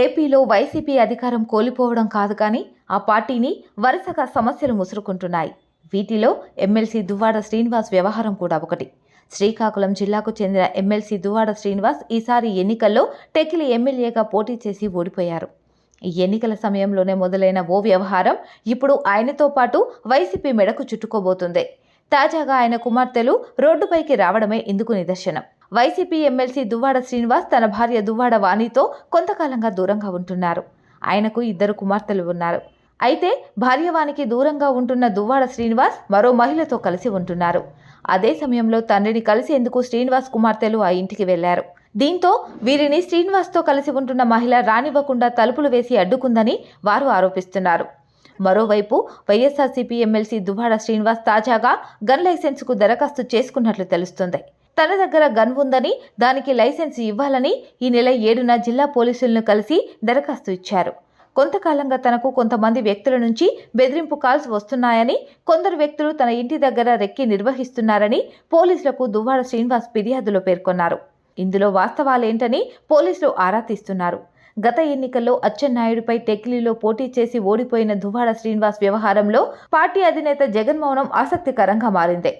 ఏపీలో వైసీపీ అధికారం కోల్పోవడం కాదు కానీ ఆ పార్టీని వరుసగా సమస్యలు ముసురుకుంటున్నాయి. వీటిలో ఎమ్మెల్సీ దువ్వాడ శ్రీనివాస్ వ్యవహారం కూడా ఒకటి. శ్రీకాకుళం జిల్లాకు చెందిన ఎమ్మెల్సీ దువ్వాడ శ్రీనివాస్ ఈసారి ఎన్నికల్లో టెకిలి ఎమ్మెల్యేగా పోటీ చేసి ఓడిపోయారు. ఈ ఎన్నికల సమయంలోనే మొదలైన ఓ వ్యవహారం ఇప్పుడు ఆయనతో పాటు వైసీపీ మెడకు చుట్టుకోబోతుంది. తాజాగా ఆయన కుమార్తెలు రోడ్డుపైకి రావడమే ఇందుకు నిదర్శనం. వైసీపీ ఎమ్మెల్సీ దువ్వాడ శ్రీనివాస్ తన భార్య దువ్వాడ వాణితో కొంతకాలంగా దూరంగా ఉంటున్నారు. ఆయనకు ఇద్దరు కుమార్తెలు ఉన్నారు. అయితే భార్యవానికి దూరంగా ఉంటున్న దువ్వాడ శ్రీనివాస్ మరో మహిళతో కలిసి ఉంటున్నారు. అదే సమయంలో తండ్రిని కలిసేందుకు శ్రీనివాస్ కుమార్తెలు ఆ ఇంటికి వెళ్ళారు. దీంతో వీరిని శ్రీనివాస్తో కలిసి ఉంటున్న మహిళ రానివ్వకుండా తలుపులు వేసి అడ్డుకుందని వారు ఆరోపిస్తున్నారు. మరోవైపు వైఎస్ఆర్సీపీ ఎమ్మెల్సీ దువ్వాడ శ్రీనివాస్ తాజాగా గన్ లైసెన్స్కు దరఖాస్తు చేసుకున్నట్లు తెలుస్తుంది. తన దగ్గర గన్ ఉందని దానికి లైసెన్స్ ఇవ్వాలని ఈ నెల ఏడున జిల్లా పోలీసులను కలిసి దరఖాస్తు ఇచ్చారు. కొంతకాలంగా తనకు కొంతమంది వ్యక్తుల నుంచి బెదిరింపు కాల్స్ వస్తున్నాయని కొందరు వ్యక్తులు తన ఇంటి దగ్గర రెక్కి నిర్వహిస్తున్నారని పోలీసులకు దువ్వాడ శ్రీనివాస్ ఫిర్యాదులో పేర్కొన్నారు. ఇందులో వాస్తవాలేంటని పోలీసులు ఆరా తీస్తున్నారు. గత ఎన్నికల్లో అచ్చెన్నాయుడుపై టెక్లీలో పోటీ చేసి ఓడిపోయిన దువ్వాడ శ్రీనివాస్ వ్యవహారంలో పార్టీ అధినేత జగన్మోహనం ఆసక్తికరంగా మారింది.